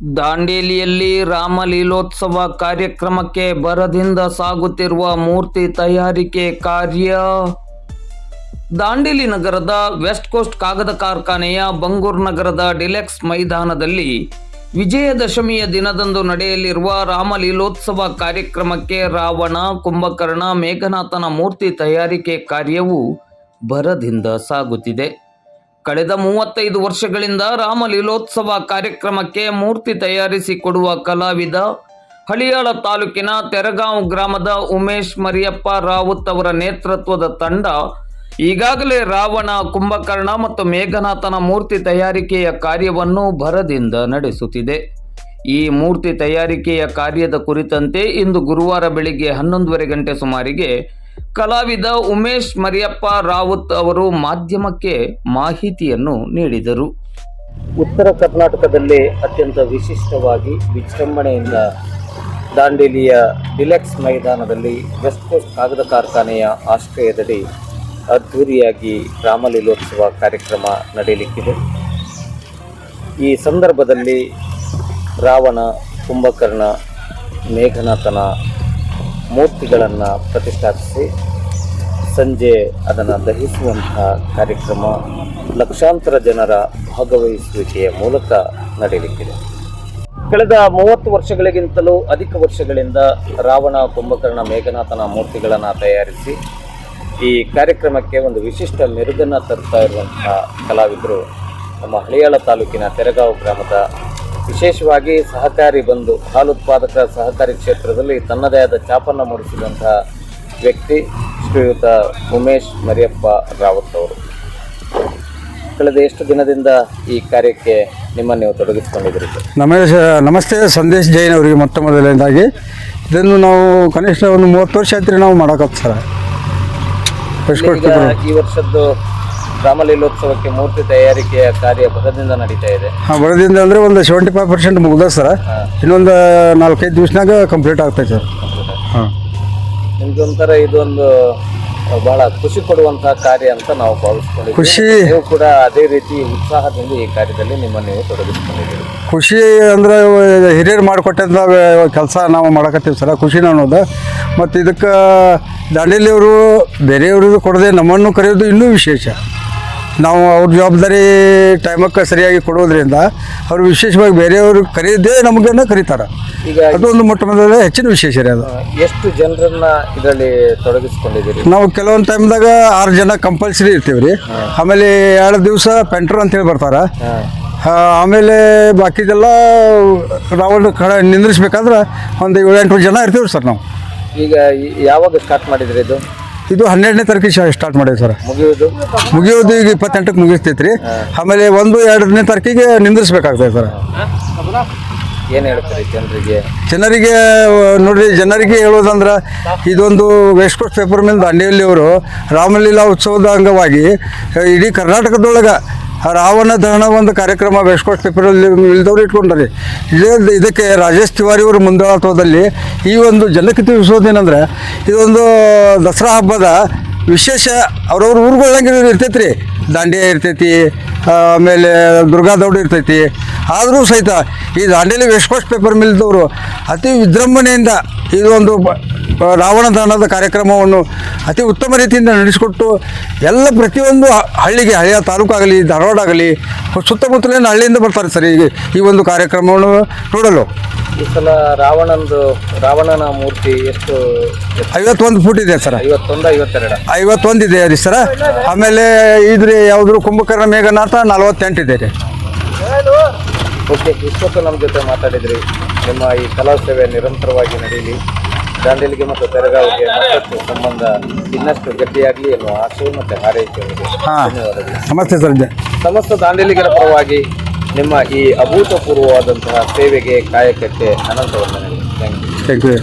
ದಾಂಡೇಲಿಯಲ್ಲಿ ರಾಮಲೀಲೋತ್ಸವ ಕಾರ್ಯಕ್ರಮಕ್ಕೆ ಬರದಿಂದ ಸಾಗುತ್ತಿರುವ ಮೂರ್ತಿ ತಯಾರಿಕೆ ಕಾರ್ಯ. ದಾಂಡೇಲಿ ನಗರದ ವೆಸ್ಟ್ ಕೋಸ್ಟ್ ಕಾಗದ ಕಾರ್ಖಾನೆಯ ಬಂಗೂರ್ ನಗರದ ಡಿಲೆಕ್ಸ್ ಮೈದಾನದಲ್ಲಿ ವಿಜಯದಶಮಿಯ ದಿನದಂದು ನಡೆಯಲಿರುವ ರಾಮಲೀಲೋತ್ಸವ ಕಾರ್ಯಕ್ರಮಕ್ಕೆ ರಾವಣ, ಕುಂಭಕರ್ಣ, ಮೇಘನಾಥನ ಮೂರ್ತಿ ತಯಾರಿಕೆ ಕಾರ್ಯವು ಭರದಿಂದ ಸಾಗುತ್ತಿದೆ. ಕಳೆದ ಮೂವತ್ತೈದು ವರ್ಷಗಳಿಂದ ರಾಮಲೀಲೋತ್ಸವ ಕಾರ್ಯಕ್ರಮಕ್ಕೆ ಮೂರ್ತಿ ತಯಾರಿಸಿ ಕೊಡುವ ಕಲಾವಿದ ಹಳಿಯಾಳ ತಾಲೂಕಿನ ತೆರಗಾಂವ್ ಗ್ರಾಮದ ಉಮೇಶ್ ಮರಿಯಪ್ಪ ರಾವತ್ ಅವರ ನೇತೃತ್ವದ ತಂಡ ಈಗಾಗಲೇ ರಾವಣ, ಕುಂಭಕರ್ಣ ಮತ್ತು ಮೇಘನಾಥನ ಮೂರ್ತಿ ತಯಾರಿಕೆಯ ಕಾರ್ಯವನ್ನು ಭರದಿಂದ ನಡೆಸುತ್ತಿದೆ. ಈ ಮೂರ್ತಿ ತಯಾರಿಕೆಯ ಕಾರ್ಯದ ಕುರಿತಂತೆ ಇಂದು ಗುರುವಾರ ಬೆಳಿಗ್ಗೆ ಹನ್ನೊಂದುವರೆ ಗಂಟೆ ಸುಮಾರಿಗೆ ಕಲಾವಿದ ಉಮೇಶ್ ಮರಿಯಪ್ಪ ರಾವತ್ ಅವರು ಮಾಧ್ಯಮಕ್ಕೆ ಮಾಹಿತಿಯನ್ನು ನೀಡಿದರು. ಉತ್ತರ ಕರ್ನಾಟಕದಲ್ಲಿ ಅತ್ಯಂತ ವಿಶಿಷ್ಟವಾಗಿ ವಿಜೃಂಭಣೆಯಿಂದ ದಾಂಡೇಲಿಯ ಡಿಲೆಕ್ಸ್ ಮೈದಾನದಲ್ಲಿ ವೆಸ್ಟ್ ಕೋಸ್ಟ್ ಕಾಗದ ಕಾರ್ಖಾನೆಯ ಆಶ್ರಯದಡಿ ಅದ್ಧೂರಿಯಾಗಿ ರಾಮಲೀಲೋತ್ಸವ ಕಾರ್ಯಕ್ರಮ ನಡೆಯಲಿಕ್ಕಿದೆ. ಈ ಸಂದರ್ಭದಲ್ಲಿ ರಾವಣ, ಕುಂಭಕರ್ಣ, ಮೇಘನಾಥನ ಮೂರ್ತಿಗಳನ್ನು ಪ್ರತಿಷ್ಠಾಪಿಸಿ ಸಂಜೆ ಅದನ್ನು ದಹಿಸುವಂತಹ ಕಾರ್ಯಕ್ರಮ ಲಕ್ಷಾಂತರ ಜನರ ಭಾಗವಹಿಸುವಿಕೆಯ ಮೂಲಕ ನಡೆಯಲಿಕ್ಕಿದೆ. ಕಳೆದ ಮೂವತ್ತು ವರ್ಷಗಳಿಗಿಂತಲೂ ಅಧಿಕ ವರ್ಷಗಳಿಂದ ರಾವಣ ಕುಂಭಕರ್ಣ ಮೇಘನಾಥನ ಮೂರ್ತಿಗಳನ್ನು ತಯಾರಿಸಿ ಈ ಕಾರ್ಯಕ್ರಮಕ್ಕೆ ಒಂದು ವಿಶಿಷ್ಟ ಮೆರುಗನ್ನು ತರ್ತಾ ಇರುವಂತಹ ಕಲಾವಿದರು ನಮ್ಮ ಹಳಿಯಾಳ ತಾಲೂಕಿನ ತೆರಗಾವ್ ಗ್ರಾಮದ ವಿಶೇಷವಾಗಿ ಸಹಕಾರಿ ಬಂದು ಹಾಲು ಉತ್ಪಾದಕ ಸಹಕಾರಿ ಕ್ಷೇತ್ರದಲ್ಲಿ ತನ್ನದೇ ಆದ ಚಾಪನ್ನು ಮೂಡಿಸಿದಂತಹ ವ್ಯಕ್ತಿ ಶ್ರೀಯುತ ಉಮೇಶ್ ಮರಿಯಪ್ಪ ರಾವತ್ ಅವರು. ಕಳೆದ ಎಷ್ಟು ದಿನದಿಂದ ಈ ಕಾರ್ಯಕ್ಕೆ ನಿಮ್ಮನ್ನು ನೀವು ತೊಡಗಿಸಿಕೊಂಡಿದ್ದೀರಿ? ನಮೇಶ್ ನಮಸ್ತೆ ಸಂದೇಶ್ ಜೈನ್ ಅವರಿಗೆ ಮೊತ್ತ ಮೊದಲನೇದಾಗಿ. ಇದನ್ನು ನಾವು ಕನಿಷ್ಠ ಒಂದು ಮೂವತ್ತು ವರ್ಷ ಆಯ್ತು ನಾವು ಮಾಡೋಕತ್ತು ಸರ್. ಈ ವರ್ಷದ್ದು ರಾಮಲೀಲೋತ್ಸವಕ್ಕೆ ಮೂರ್ತಿ ತಯಾರಿಕೆಯ ಕಾರ್ಯ ಬರದಿಂದ ನಡೀತಾ ಇದೆ. ಹಾಂ ಬರದಿಂದ ಅಂದರೆ ಒಂದು ಸೆವೆಂಟಿ ಫೈವ್ ಪರ್ಸೆಂಟ್ ಮುಗ್ದ ಸರ್ ಇನ್ನೊಂದು ನಾಲ್ಕೈದು ದಿವಸನಾಗ ಕಂಪ್ಲೀಟ್ ಆಗ್ತೈತೆ. ಸರ್ ಹಾಂ. ನಿಮ್ಗೆ ಒಂಥರ ಇದೊಂದು ಬಹಳ ಖುಷಿ ಕೊಡುವಂತಹ ಕಾರ್ಯ ಅಂತ ನಾವು ಭಾವಿಸ್ಕೊಂಡಿದ್ದೀವಿ. ಖುಷಿ. ನೀವು ಕೂಡ ಅದೇ ರೀತಿ ಉತ್ಸಾಹದಿಂದ ಈ ಕಾರ್ಯದಲ್ಲಿ ನಿಮ್ಮನ್ನು ನೀವು ತೊಡಗಿಸ್ಕೊಂಡಿದ್ದೀರಿ. ಖುಷಿ ಅಂದ್ರೆ ಹಿರಿಯರು ಮಾಡಿಕೊಟ್ಟಂಥ ಕೆಲಸ ನಾವು ಮಾಡಕತ್ತೀವಿ ಸರ. ಖುಷಿ ಅನ್ನೋದು. ಮತ್ತು ಇದಕ್ಕೆ ದಾಂಡೇಲಿಯವರು ಬೇರೆಯವ್ರದ್ದು ಕೊಡದೆ ನಮ್ಮನ್ನು ಕರೆಯೋದು ಇನ್ನೂ ವಿಶೇಷ. ನಾವು ಅವ್ರ ಜವಾಬ್ದಾರಿ ಟೈಮಕ್ಕೆ ಸರಿಯಾಗಿ ಕೊಡೋದ್ರಿಂದ ಅವರು ವಿಶೇಷವಾಗಿ ಬೇರೆಯವರು ಕರೀದೇ ನಮಗನ್ನ ಕರೀತಾರೆ. ಈಗ ಅದೊಂದು ಮೊಟ್ಟ ಮೊದಲ ಹೆಚ್ಚಿನ ವಿಶೇಷ ರೀ ಅದು. ಎಷ್ಟು ಜನರನ್ನ ಇದರಲ್ಲಿ ತೊಡಗಿಸಿಕೊಂಡಿದ್ದೀರಿ? ನಾವು ಕೆಲವೊಂದು ಟೈಮ್ದಾಗ ಆರು ಜನ ಕಂಪಲ್ಸರಿ ಇರ್ತೀವಿ ರೀ. ಆಮೇಲೆ ಎರಡು ದಿವಸ ಪೆಂಟ್ರ್ ಅಂತೇಳಿ ಬರ್ತಾರೆ. ಆಮೇಲೆ ಬಾಕಿದೆಲ್ಲ ರಾವಣ ಕಡೆ ನಿಂದ್ರಿಸ್ಬೇಕಾದ್ರೆ ಒಂದು ಏಳೆಂಟು ಜನ ಇರ್ತೀವಿ ಸರ್ ನಾವು. ಈಗ ಯಾವಾಗ ಸ್ಟಾರ್ಟ್ ಮಾಡಿದ್ರಿ ಇದು? ಇದು ಹನ್ನೆರಡನೇ ತಾರೀಕಿಗೆ ಸ್ಟಾರ್ಟ್ ಮಾಡಿದೆ ಸರ್. ಮುಗಿಯೋದು? ಈಗ ಇಪ್ಪತ್ತೆಂಟಕ್ಕೆ ಮುಗಿಸ್ತೈತ್ರಿ ಆಮೇಲೆ ಒಂದು ಎರಡನೇ ತಾರೀಕಿಗೆ ನಿಂದ್ರಿಸ್ಬೇಕಾಗ್ತದೆ ಸರ್. ಏನು ಹೇಳ್ತೀರಿ ಜನರಿಗೆ? ಜನರಿಗೆ ನೋಡ್ರಿ ಜನರಿಗೆ ಹೇಳೋದಂದ್ರೆ ಇದೊಂದು ವೆಸ್ಟ್ ಕೋಸ್ಟ್ ಪೇಪರ್ ಮೇಲೆ ದಾಂಡೇಲಿ ಅವರು ರಾಮಲೀಲಾ ಉತ್ಸವದ ಅಂಗವಾಗಿ ಇಡೀ ಕರ್ನಾಟಕದೊಳಗೆ ರಾವಣ ದಹನ ಒಂದು ಕಾರ್ಯಕ್ರಮ ವೆಸ್ಟ್ ಕೋಸ್ಟ್ ಪೇಪರಲ್ಲಿ ಇಲ್ದವ್ರು ಇಟ್ಕೊಂಡ್ರಿ. ಇದೇ ಇದಕ್ಕೆ ರಾಜೇಶ್ ತಿವಾರಿ ಅವರು ಮುಂದಾಳತ್ವದಲ್ಲಿ ಈ ಒಂದು ಜನಕ್ಕೆ ತಿಳಿಸೋದೇನೆಂದ್ರೆ, ಇದೊಂದು ದಸರಾ ಹಬ್ಬದ ವಿಶೇಷ ಅವ್ರವ್ರ ಊರುಗಳಂಗೆ ಇರ್ತೈತೆ ರೀ ದಾಂಡಿಯ ಇರ್ತೈತಿ ಆಮೇಲೆ ದುರ್ಗಾ ದೌಡ್ ಇರ್ತೈತಿ. ಆದರೂ ಸಹಿತ ಈ ದಾಂಡೇಲಿ ವೆಸ್ಟ್ ಕೋಸ್ಟ್ ಪೇಪರ್ ಮಿಲ್ದವರು ಅತಿ ವಿಜೃಂಭಣೆಯಿಂದ ಇದೊಂದು ರಾವಣ ದಾನದ ಕಾರ್ಯಕ್ರಮವನ್ನು ಅತಿ ಉತ್ತಮ ರೀತಿಯಿಂದ ನಡೆಸಿಕೊಟ್ಟು ಎಲ್ಲ ಪ್ರತಿಯೊಂದು ಹಳ್ಳಿಗೆ ಹಳೆಯ ತಾಲೂಕಾಗಲಿ ಧಾರವಾಡ ಆಗಲಿ ಸುತ್ತಮುತ್ತಲಿನ ಹಳ್ಳಿಯಿಂದ ಬರ್ತಾರೆ ಸರ್ ಈ ಒಂದು ಕಾರ್ಯಕ್ರಮವನ್ನು ನೋಡಲು. ಈ ಸಲ ರಾವಣಂದು ರಾವಣನ ಮೂರ್ತಿ ಎಷ್ಟು? ಐವತ್ತೊಂದು ಫುಟ್ ಇದೆ ಸರ್. ಐವತ್ತೊಂದು ಐವತ್ತೆರಡು. ಐವತ್ತೊಂದು ಇದೆ ರೀ ಸರ. ಆಮೇಲೆ ಇದ್ರಿ ಯಾವ್ದು ಕುಂಭಕರ್ಣ ಮೇಘನಾಥ ನಲವತ್ತೆಂಟು ಇದೆ ರೀ. ಓಕೆ ಇಷ್ಟೊತ್ತು ನಮ್ಮ ಜೊತೆ ಮಾತಾಡಿದ್ರಿ. ನಿಮ್ಮ ಈ ಕಲಾ ಸೇವೆ ನಿರಂತರವಾಗಿ ನಡೆಯಲಿ ದಾಂಡೇಲಿಗೆ ಮತ್ತು ತೆರಗಾವಿಗೆ ಮತ್ತಷ್ಟು ಸಂಬಂಧ ಇನ್ನಷ್ಟು ಗಟ್ಟಿಯಾಗಲಿ ಎನ್ನುವ ಆಶಯ ಮತ್ತು ಹಾರೈಕೆ ಧನ್ಯವಾದಗಳು. ನಮಸ್ತೆ ಸರ್. ಸಮಸ್ತ ದಾಂಡೇಲಿಗರ ಪರವಾಗಿ ನಿಮ್ಮ ಈ ಅಭೂತಪೂರ್ವವಾದಂತಹ ಸೇವೆಗೆ ಕಾಯಕಕ್ಕೆ ಅನಂತ ವಂದನೆಗಳು ಥ್ಯಾಂಕ್ ಯು. Thank you